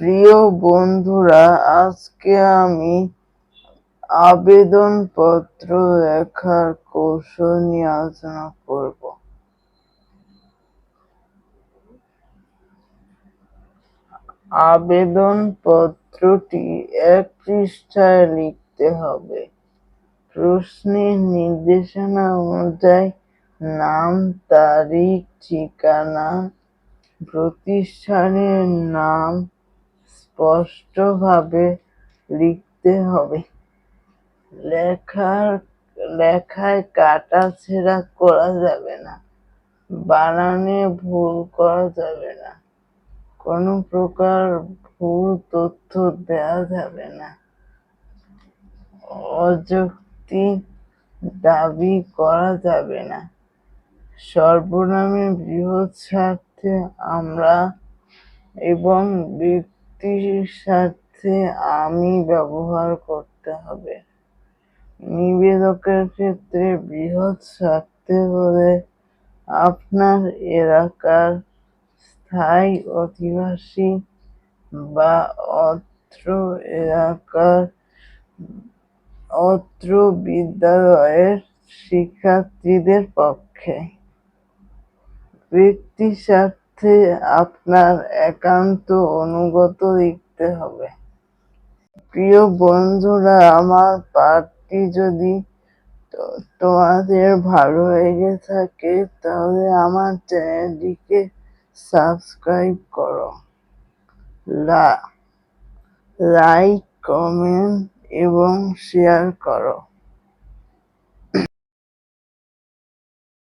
প্রিয় বন্ধুরা, আজকে আমি আবেদনপত্র লেখার কৌশল নিয়ে আলোচনা করব। আবেদনপত্রটি এক পৃষ্ঠায় লিখতে হবে। প্রশ্নের নির্দেশনা অনুযায়ী নাম, তারিখ, ঠিকানা, প্রতিষ্ঠানের নাম স্পষ্টভাবে লিখতে হবে। লেখার, লেখায় কাটা ছেঁড়া করা যাবে না। বানানে ভুল করা যাবে না। কোনো প্রকার ভুল তথ্য দেওয়া যাবে না। অযৌক্তিক দাবি করা যাবে না। সর্বনামে বৃহৎ স্বার্থে আমরা এবং ব্যক্তির স্বার্থে আমি ব্যবহার করতে হবে। নিবেদকের ক্ষেত্রে বৃহৎ স্বার্থে হলে আপনার এলাকার স্থায়ী অধিবাসী বা অত্র এলাকার অত্র বিদ্যালয়ের শিক্ষার্থীদের পক্ষে। ব্যক্তি স্বার্থে আপনার একান্ত অনুগত লিখতে হবে। প্রিয় বন্ধুরা, আমার পাঠটি যদি তোমাদের ভালো লেগে থাকে, তাহলে আমার চ্যানেলটিকে সাবস্ক্রাইব করো। লাইক, কমেন্ট এবং শেয়ার করো।